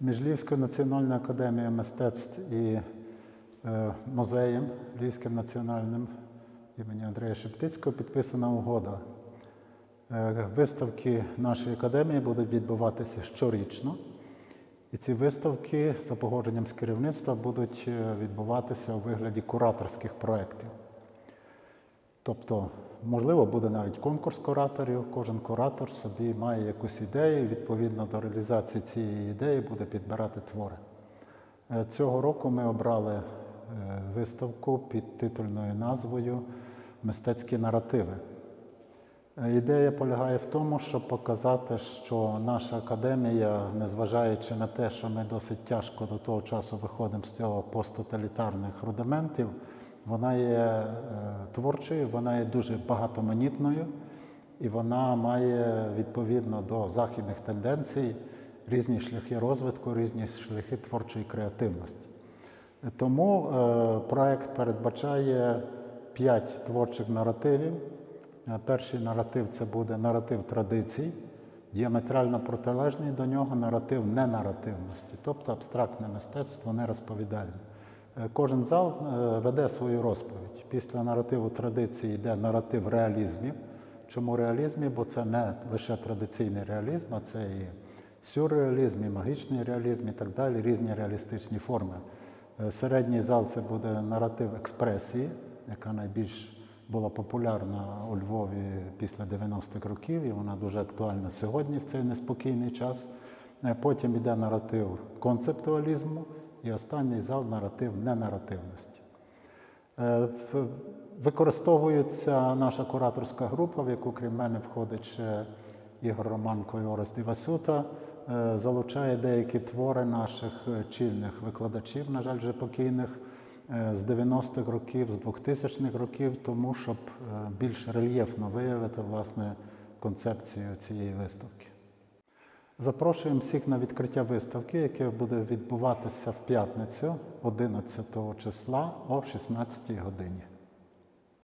Між Львівською національною академією мистецтв і е, музеєм Львівським національним імені Андрія Шептицького підписана угода. Е, Виставки нашої академії будуть відбуватися щорічно. І ці виставки за погодженням з керівництва будуть е, відбуватися у вигляді кураторських проєктів. Тобто, можливо, буде навіть конкурс кураторів. Кожен куратор собі має якусь ідею, і відповідно до реалізації цієї ідеї буде підбирати твори. Е, Цього року ми обрали е, виставку під титульною назвою Мистецькі наративи. Е, Ідея полягає в тому, щоб показати, що наша академія, незважаючи на те, що ми досить тяжко до того часу виходимо з цього посттоталітарних рудиментів, вона є е, творчою, вона є дуже багатоманітною і вона має відповідно до західних тенденцій різні шляхи розвитку, різні шляхи творчої креативності. Тому е, проект передбачає п'ять творчих наративів. Е, Перший наратив це буде наратив традицій, діаметрально протилежний до нього наратив ненаративності, тобто абстрактне мистецтво нерозповідальне. Кожен зал е, веде свою розповідь. Після наративу традиції йде наратив реалізмів. Чому реалізмів? Бо це не лише традиційний реалізм, а це і сюрреалізм, і магічний реалізм, і так далі, різні реалістичні форми. Е, Середній зал це буде наратив експресії, яка найбільш була популярна у Львові після 90-х років, і вона дуже актуальна сьогодні в цей неспокійний час. Е, Потім йде наратив концептуалізму, і останній зал наратив ненаративності. Е, Використовується наша кураторська група, в яку крім мене входить ще Ігор Романко і Орес Дівасюта. Е, Залучає деякі твори наших е, чільних викладачів, на жаль, вже покійних з 90-х років, з 2000-х років, тому щоб більш рельєфно виявити власне концепцію цієї виставки. Запрошуємо всіх на відкриття виставки, яке буде відбуватися в п'ятницю 11 числа о 16 годині.